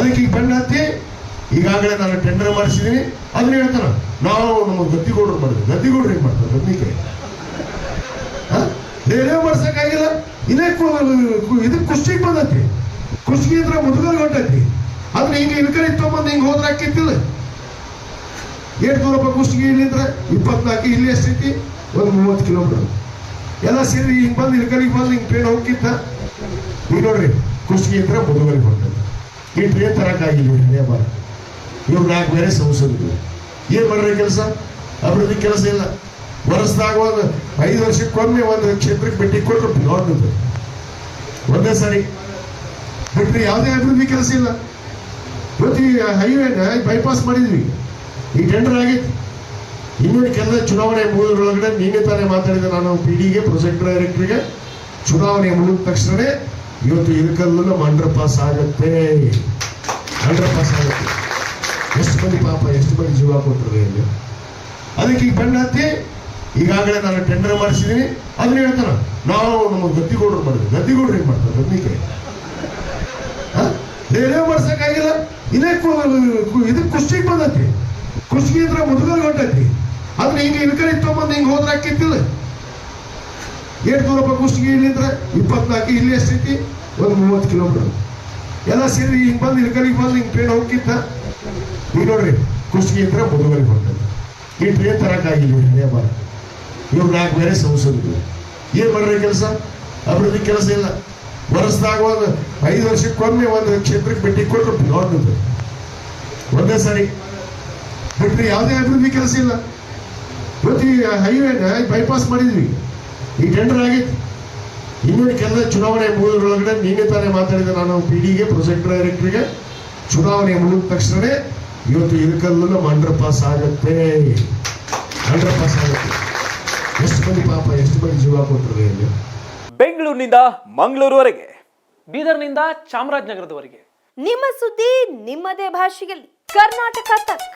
ಅದಕ್ಕೆ ಈಗ ಬಣ್ಣ ಹತ್ತಿ ಈಗಾಗಲೇ ನಾನು ಟೆಂಡರ್ ಮಾಡಿಸಿದ್ದೀನಿ. ಅದನ್ನ ಹೇಳ್ತಾನ ನಾವು ನಮ್ಮ ಗದ್ದಿಗೌಡರು ಮಾಡಿದ್ವಿ. ಗದ್ದಿಗೌಡರು ಏನ್ ಮಾಡ್ತಾರೆ ಬದ್ನಿಕಾಯಿ ಬೇರೆ ಮಾಡ್ಸಕ್ಕಾಗಿಲ್ಲ. ಇದೇ ಇದು ಕುಷ್ಟಿಗೆ ಬಂದೈತಿ ಕುಷ್ಟಿಗೆ ಇದ್ರೆ ಮುದುಗಲ್ ಹೊಂಟೈತಿ ಆದ್ರೆ ಹಿಂಗೆ ಇಲ್ಕಡೆ ತೊಗೊಂಬಂದು ಹಿಂಗೆ ಹೋದ್ರೆ ಹಾಕಿತ್ತಿಲ್ಲ ಏಟ್ ದೂರಪ್ಪ ಕುಷ್ಟಿಗೆ ಇಲ್ಲಿಂದ್ರೆ ಇಪ್ಪತ್ನಾಲ್ಕು, ಇಲ್ಲಿ ಎಷ್ಟೈತಿ ಒಂದು ಮೂವತ್ತು ಕಿಲೋಮೀಟರ್. ಎಲ್ಲ ಸೇರಿ ಹಿಂಗೆ ಬಂದು ಇಲ್ಕಲಿಗೆ ಬಂದು ಹಿಂಗೆ ಟ್ರೈನ್ ಹೋಗ್ತಿತ್ತ. ಈಗ ನೋಡ್ರಿ, ಕುಷ್ಟಿಗೆ ಇದ್ರೆ ಮುದುಗಲಿಗೆ ಹೊಂಟೈತಿ ಈ ಟ್ರೈನ್ ತರಕ್ಕಾಗಿಲ್ಲ ಹಣೆ ಇವ್ರು ನಾಲ್ಕು ಬೇರೆ ಸಂಸದರು. ಏನು ಮಾಡ್ರಿ ಕೆಲಸ? ಅಭಿವೃದ್ಧಿ ಕೆಲಸ ಇಲ್ಲ. ವರ್ಷದಾಗ ಒಂದು ಐದು ವರ್ಷಕ್ಕೊಮ್ಮೆ ಒಂದು ಕ್ಷೇತ್ರಕ್ಕೆ ಭೇಟಿ ಕೊಟ್ಟರು ನೋಡಿದ್ರು ಒಂದೇ ಸಾರಿ. ಬಿಟ್ರಿ ಯಾವುದೇ ಅಭಿವೃದ್ಧಿ ಕೆಲಸ ಇಲ್ಲ. ಇವತ್ತು ಈ ಹೈವೇನ ಬೈಪಾಸ್ ಮಾಡಿದ್ವಿ. ಈ ಟೆಂಡರ್ ಆಗೈತಿ ಇನ್ನೂ ಕೆಲಸ ಚುನಾವಣೆ ಮುಗಿದ್ರೊಳಗಡೆ ನೀನೇ ತಾನೇ ಮಾತಾಡಿದ ನಾನು ಪಿ ಡಿಗೆ ಪ್ರೊಜೆಕ್ಟ್ ಡೈರೆಕ್ಟರ್ಗೆ ಚುನಾವಣೆ ಮುಗಿದ ತಕ್ಷಣ ಇವತ್ತು ಇಳಕಲ್ಲು ನಮ್ಮ ಅಂಡರ್ ಪಾಸ್ ಆಗತ್ತೆ. ಅಂಡರ್ ಪಾಸ್ ಆಗುತ್ತೆ. ಎಷ್ಟು ಮಂದಿ ಪಾಪ, ಎಷ್ಟು ಮಂದಿ ಜೀವ ಕೊಟ್ಟರು ಇಲ್ಲಿ? ಅದಕ್ಕೆ ಈಗ ಹತ್ತಿ, ಈಗಾಗಲೇ ನಾನು ಟೆಂಡರ್ ಮಾಡಿಸಿದ್ದೀನಿ ಅದನ್ನ ಹೇಳ್ತಾರೆ ನಾವು ನಮ್ಮ ಗದ್ದಿಗೌಡರು ಮಾಡಿದ್ವಿ. ಗದ್ದಿಗೌಡರು ಏನು ಮಾಡ್ತಾರೆ? ಬದ್ನಿಕಾಯಿ ಏನೇ ಮಾಡ್ಸೋಕ್ಕಾಗಿಲ್ಲ. ಇದೇ ಇದು ಕುಷ್ಟಿಗೆ ಬಂದೈತಿ. ಕುಷ್ಟಿಗೆ ಇದ್ರೆ ಮುದುಗಲ್ ಹೊಂಟೈತಿ ಅದನ್ನ ಹಿಂಗೆ ಇಲ್ಕಡೆ ತೊಗೊಂಬಂದು ಹಿಂಗೆ ಹೋದ್ರೆ ಹಾಕಿತ್ತಿಲ್ಲ. ಏಟ್ ದೂರಪ್ಪ ಇಲ್ಲಿ ಇಲ್ಲಿಂದ್ರೆ ಇಪ್ಪತ್ನಾಲ್ಕು ಇಲ್ಲಿ ಎಷ್ಟೈತಿ ಒಂದು ಮೂವತ್ತು ಕಿಲೋಮೀಟರ್ ಎಲ್ಲ ಸೇರಿ ಹಿಂಗೆ ಬಂದು ಇಲ್ಕಲಿಗೆ ಬಂದು ಹಿಂಗೆ ಟ್ರೈನ್ ಹೋಗಿತ್ತ ಈಗ ನೋಡ್ರಿ ಕುಷ್ಟಿಗೆ ಇದ್ರೆ ಮುದುಗಲಿಗೆ ಹೊಂಟೈತಿ ಈ ಟ್ರೈನ್ ತರಕ್ಕಾಗಿಲ್ಲ ಬಾರ. ಇವ್ರು ನಾಲ್ಕು ಬೇರೆ ಸಂಸದರು. ಏನು ಮಾಡ್ರಿ ಕೆಲಸ? ಅಭಿವೃದ್ಧಿ ಕೆಲಸ ಇಲ್ಲ. ವರ್ಷದಾಗ ಒಂದು ಐದು ವರ್ಷಕ್ಕೊಮ್ಮೆ ಒಂದು ಕ್ಷೇತ್ರಕ್ಕೆ ಭೇಟಿ ಕೊಟ್ಟರು ದೊಡ್ಡದು ಒಂದೇ ಸಾರಿ. ಬಿಟ್ಟರೆ ಯಾವುದೇ ಅಭಿವೃದ್ಧಿ ಕೆಲಸ ಇಲ್ಲ. ಪ್ರತಿ ಹೈವೇನ ಬೈಪಾಸ್ ಮಾಡಿದ್ವಿ. ಈ ಟೆಂಡರ್ ಆಗಿತ್ತು. ಇನ್ನೊಂದು ಕನ್ನಡ ಚುನಾವಣೆ ಮುಗಿದ್ರೊಳಗಡೆ ನೀನೇ ತಾನೇ ಮಾತಾಡಿದ ನಾನು ಪಿ ಡಿಗೆ ಪ್ರೊಜೆಕ್ಟ್ ಡೈರೆಕ್ಟರ್ಗೆ ಚುನಾವಣೆ ಮುಗಿದ ತಕ್ಷಣ ಇವತ್ತು ಇಳಕಲ್ಲು ನಮ್ಮ ಅಂಡರ್ ಪಾಸ್ ಆಗತ್ತೆ. ಅಂಡರ್ ಪಾಸ್ ಆಗುತ್ತೆ. ಎಷ್ಟು ಮಂದಿ ಪಾಪ ಎಷ್ಟು ಮಂದಿ ಜೀವ ಕೊಟ್ಟರು ಇಲ್ಲಿ? ಬೆಂಗಳೂರಿನಿಂದ ಮಂಗಳೂರುವರೆಗೆ. ಬೀದರ್ನಿಂದ ಚಾಮರಾಜನಗರದವರೆಗೆ. ನಿಮ್ಮ ಸುದ್ದಿ ನಿಮ್ಮದೇ ಭಾಷೆಯಲ್ಲಿ. ಕರ್ನಾಟಕ ತಕ್.